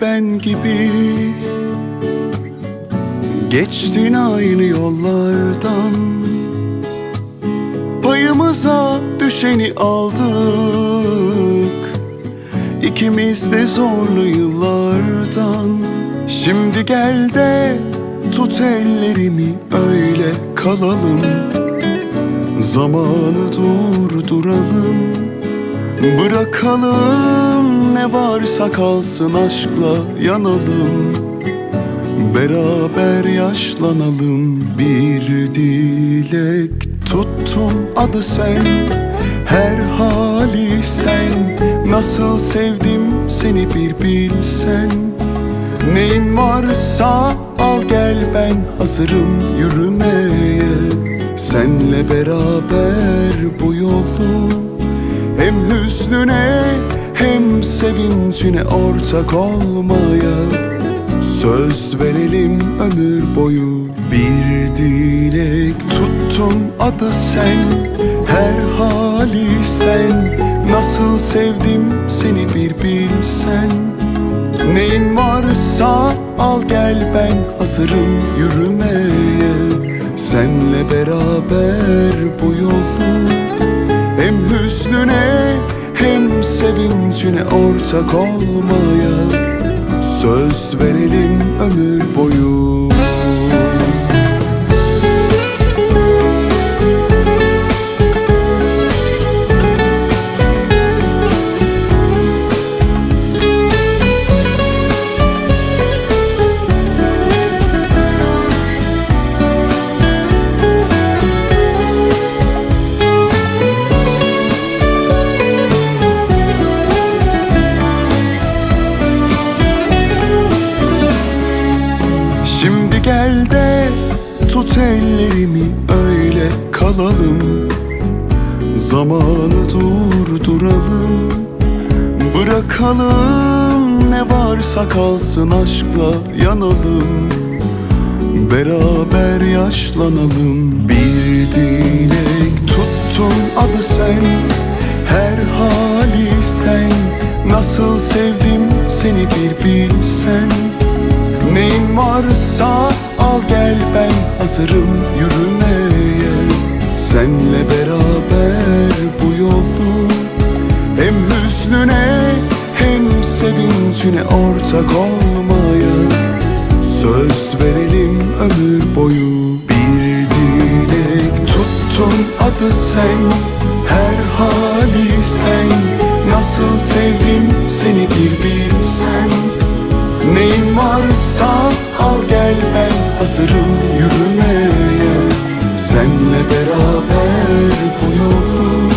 ben gibi. Geçtin aynı yollardan. Payımıza düşeni aldık. İkimiz de zorlu yıllardan. Şimdi gel de tut ellerimi öyle kalalım. Zamanı durduralım Bırakalım ne varsa kalsın aşkla yanalım. Beraber yaşlanalım bir dilek tuttum adı sen. Her hali sen Nasıl sevdim seni bir bilsen. Neyin varsa al gel ben hazırım yürümeye. Senle beraber bu yolu Hem hüznüne hem sevincine ortak olmaya Söz verelim ömür boyu. Bir dilek tuttun adı sen Her hali sen. Nasıl sevdim seni bir bilsen. Neyin varsa al gel ben hazırım yürümeye. Senle beraber bu yolu Hem hüznüne sevincine ortak olmaya Söz verelim ömür boyu Bırakalım ne varsa kalsın aşkla yanalım. Beraber yaşlanalım. Bir dilek tuttun adı sen. Her hali sen. Nasıl sevdim seni bir bilsen. Neyin varsa al gel ben hazırım yürümeye. Senle beraber bu yolu Hem hüznüne sevincine ortak olmaya Söz verelim ömür boyu. Bir dilek tuttun adı sen Her hali sen. Nasıl sevdim seni bir bilsen. Neyin varsa al gel ben hazırım yürümeye. Senle beraber bu yolu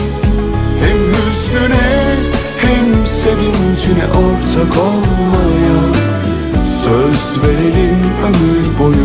sevincine ortak olmaya Söz verelim ömür boyu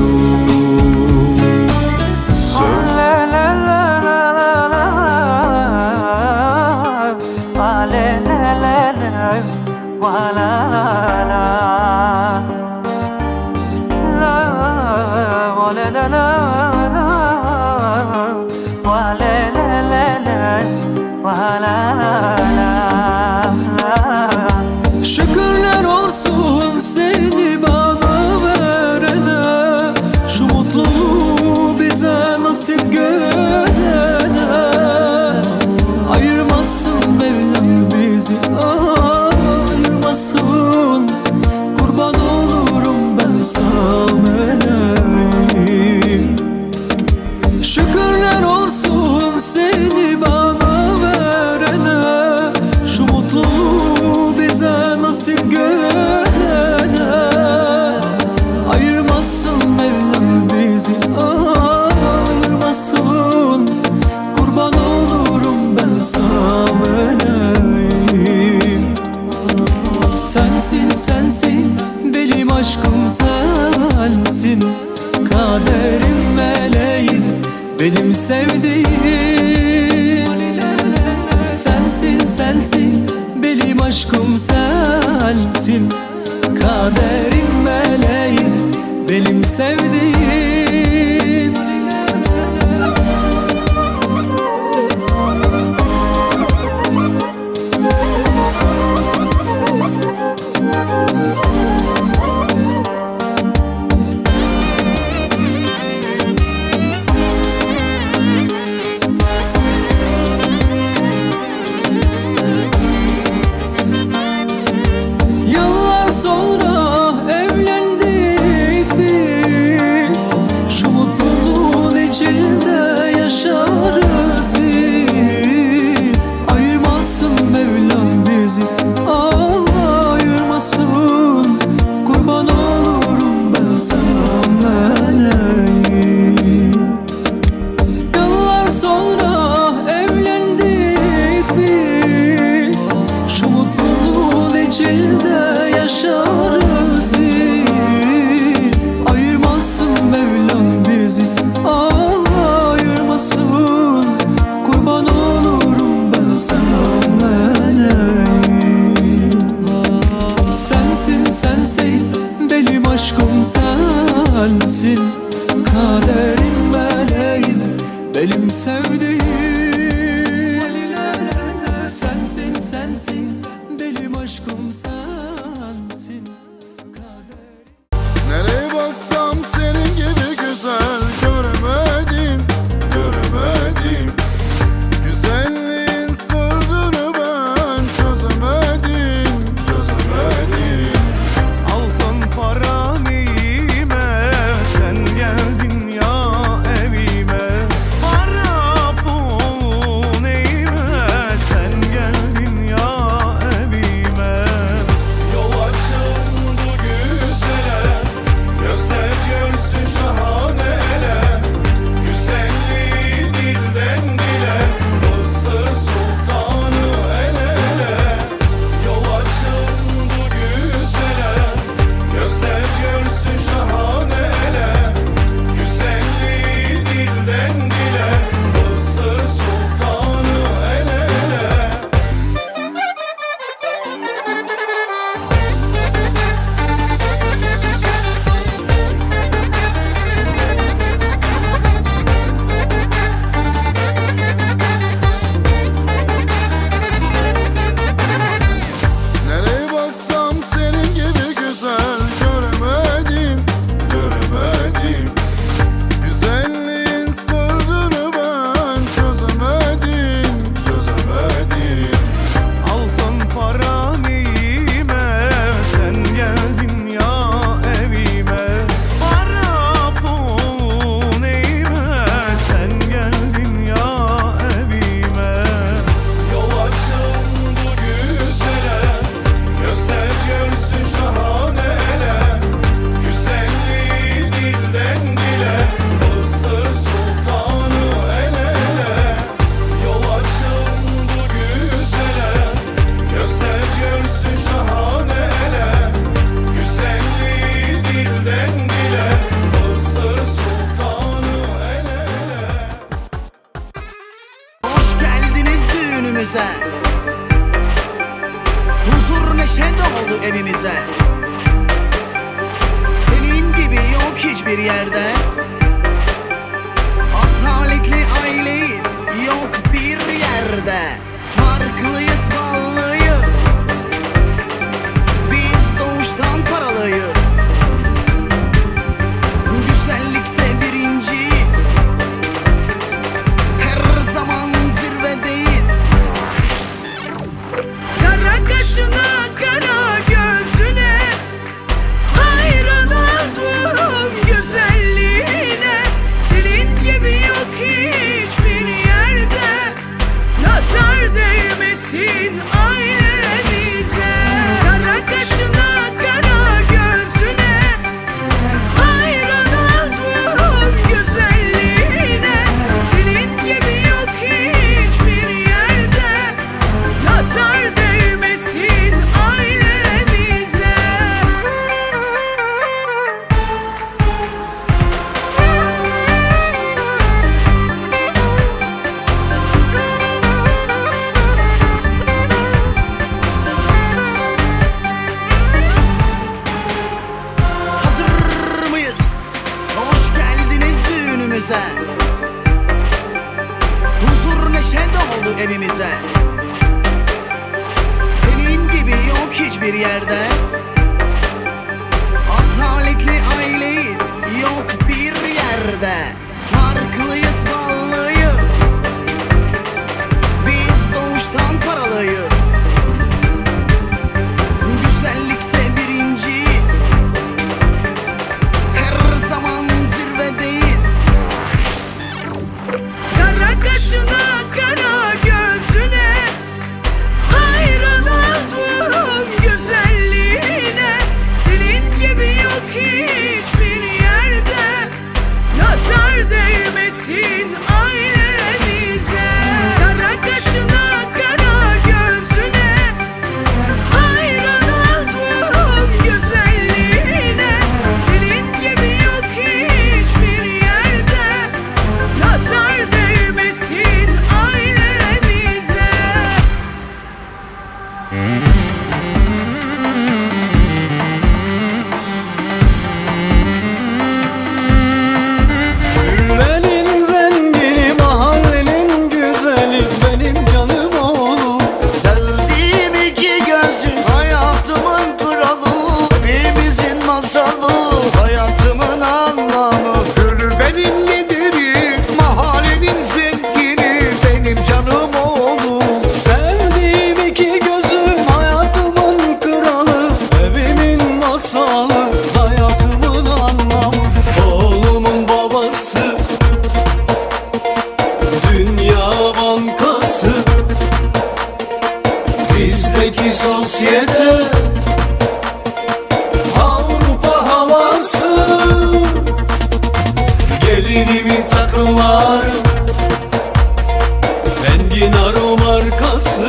Engin Aro markası.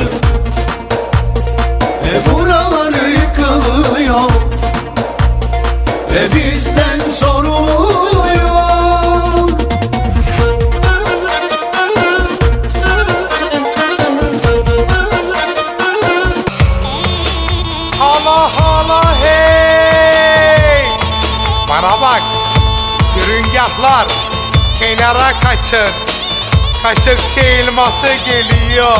E buraları yıkılıyor. E bizden soruluyor Hala hala hey! Bana bak Sürüngahlar Kenara kaçın Kaşıkçı elması geliyor.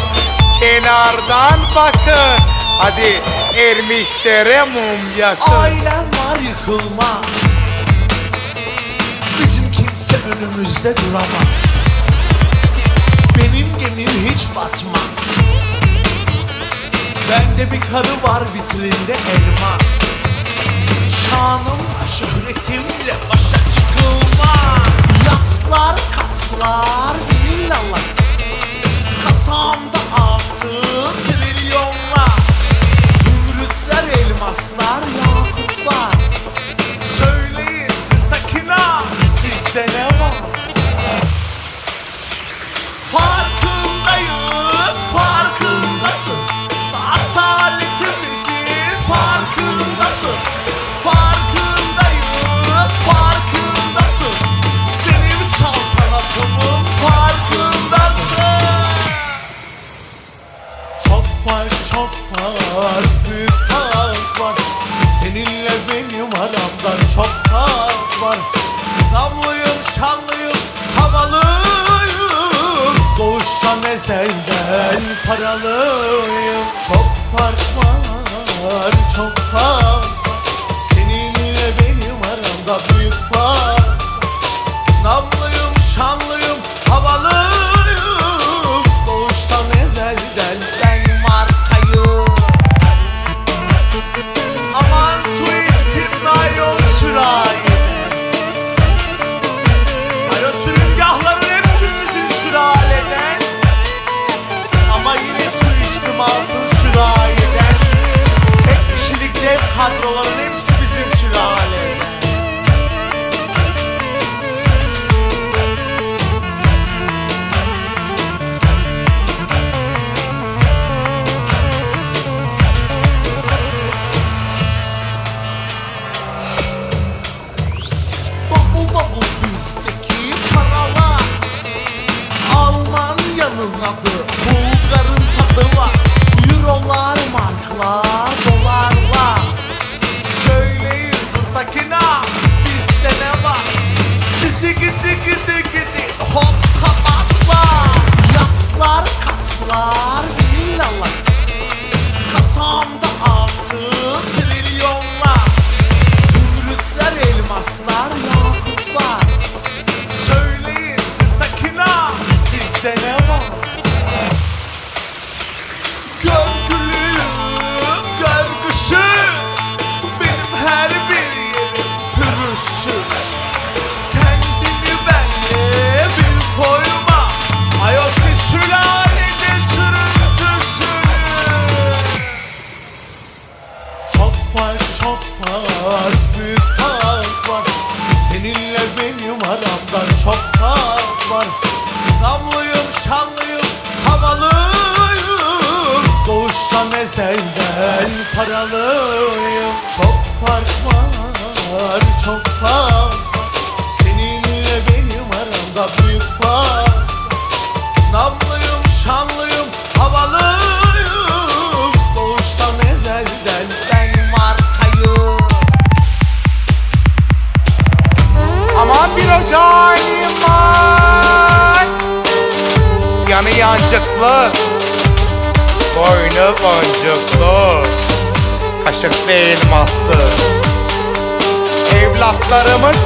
Kenardan bakın. Hadi ermişlere mum yakın. Ailem var yıkılmaz. Bizim kimse önümüzde duramaz. Benim gemim hiç batmaz. Bende bir karı var vitrinde elmas. Şanımla şöhretimle başa çıkılmaz. Yatslar katlar villalar Kasamda altın trilyonlar Zümrütler, elmaslar, yakutlar Söyleyin sırtakina sizde ne var? Fark çok fark büyük fark var. Seninle benim aramda çok fark var. Namlıyım şanlıyım havalıyım. Doğuştan ezelden paralıyım. Çok fark var çok fark var. Seninle benim aramda büyük fark kadroları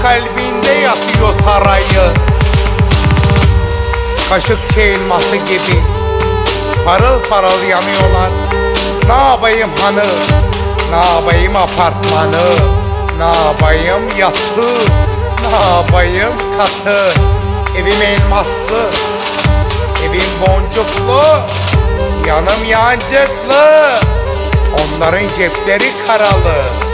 kalbinde yatıyor sarayı. Kaşıkçı elması gibi Parıl parıl yanıyorlar. Ne yapayım hanı? Ne yapayım apartmanı? Ne yapayım yatı? Ne yapayım katı? Evim elmaslı Evim boncuklu Yanım yancıklı. Onların cepleri karalı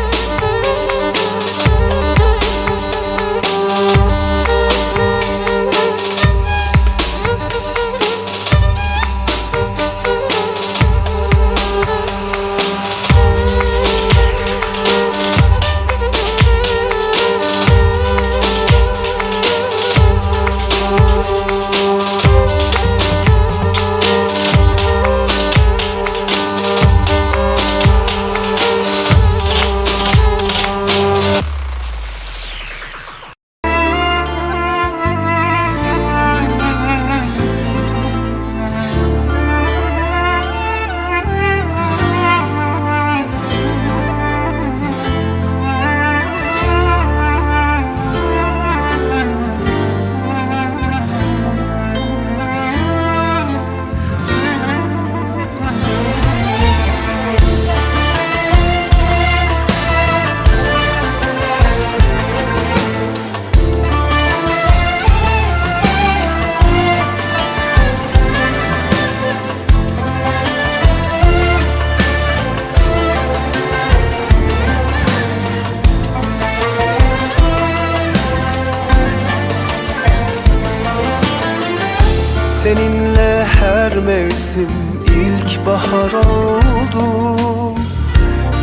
Seninle her mevsim ilkbahar oldu.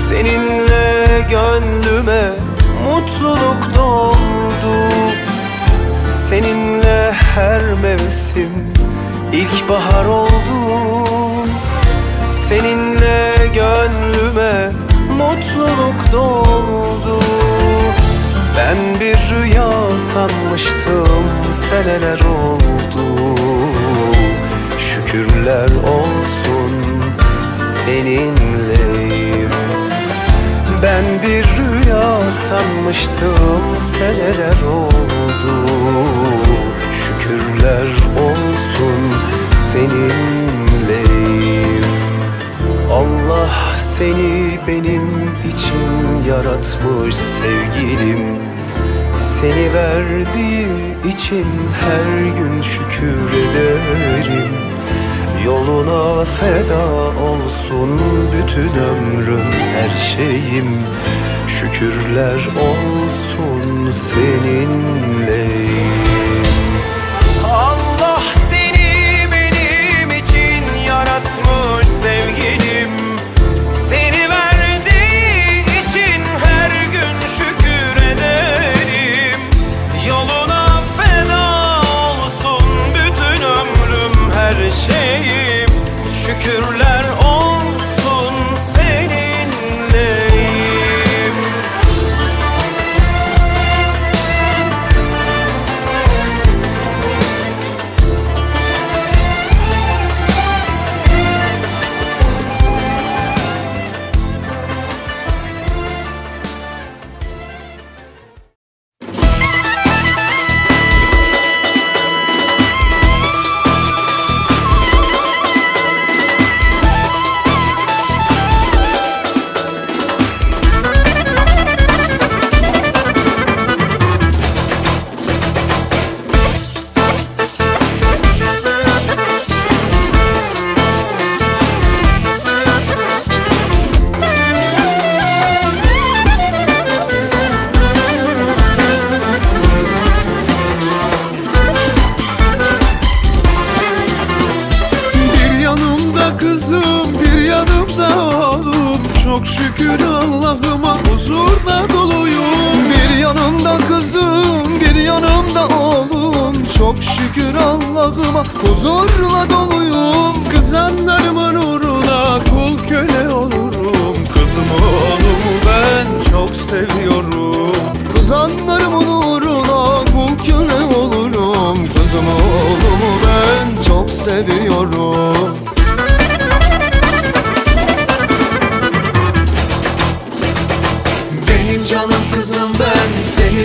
Seninle gönlüme mutluluk doldu Seninle her mevsim ilkbahar oldu. Seninle gönlüme mutluluk doldu Ben bir rüya sanmıştım seneler oldu Şükürler olsun seninleyim. Ben bir rüya sanmıştım seneler oldu. Şükürler olsun seninleyim. Allah seni benim için yaratmış sevgilim. Seni verdiği için her gün şükür ederim Yoluna feda olsun bütün ömrüm her şeyim. Şükürler olsun seninleyim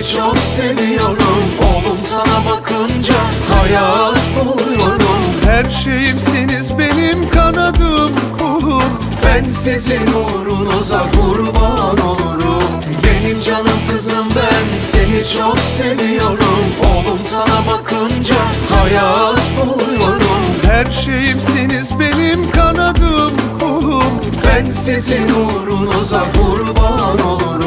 seni çok seviyorum. Oğlum sana bakınca hayat buluyorum. Her şeyimsiniz benim kanadım kolum Ben sizin uğrunuza kurban olurum. Benim canım kızım ben seni çok seviyorum. Oğlum sana bakınca hayat buluyorum. Her şeyimsiniz benim kanadım kolum Ben sizin uğrunuza kurban olurum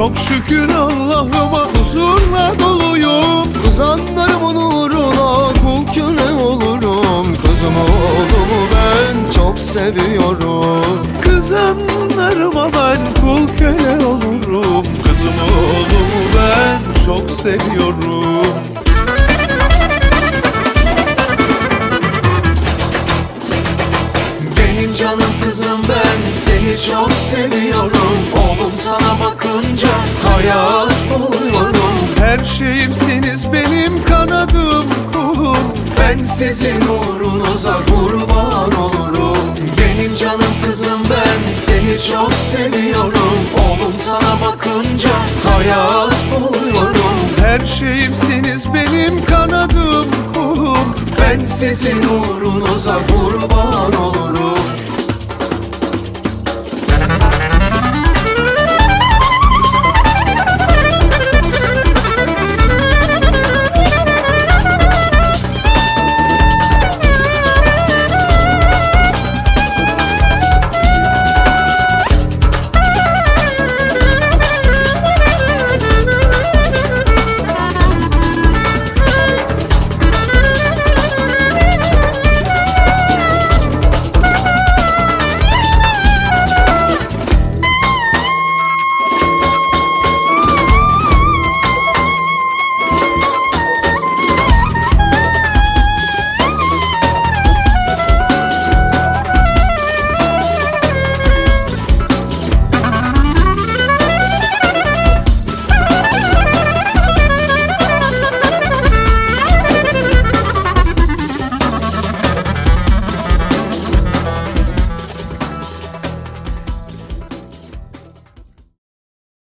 Çok şükür Allah'ıma huzurla doluyum. Kızanlarımın uğruna kul köle olurum. Kızımı oğlumu ben çok seviyorum. Kızanlarıma ben kul köle olurum. Kızımı oğlumu ben çok seviyorum. Benim canım kızım ben seni çok sizin uğrunuza kurban olurum. Benim canım kızım ben seni çok seviyorum. Oğlum sana bakınca hayat buluyorum. Her şeyimsiniz benim kanadım kolum Ben sizin uğrunuza kurban